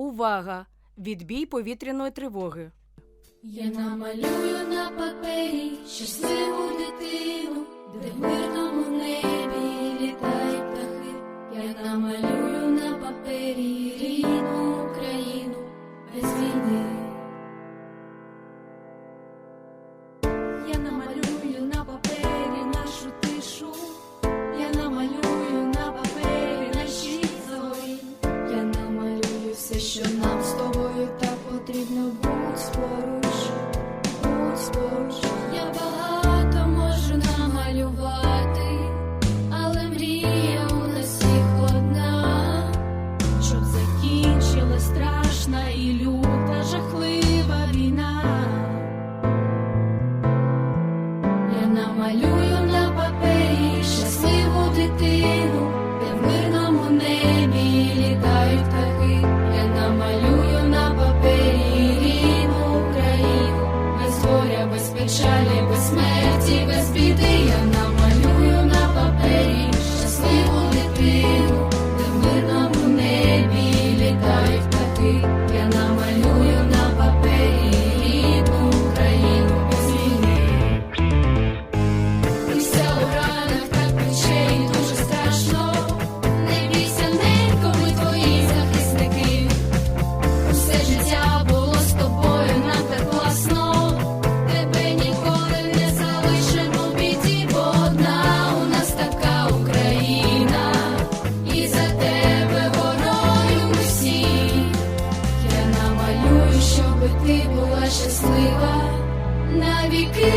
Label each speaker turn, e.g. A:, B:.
A: Увага! Відбій повітряної тривоги.
B: Я намалюю на папері щасливу дитину, де в мирному небі літають птахи. Я намалюю на папері рідну Україну без війни. Що нам з тобою так потрібно. Будь поруч, будь поруч. без біди. була щаслива навіки.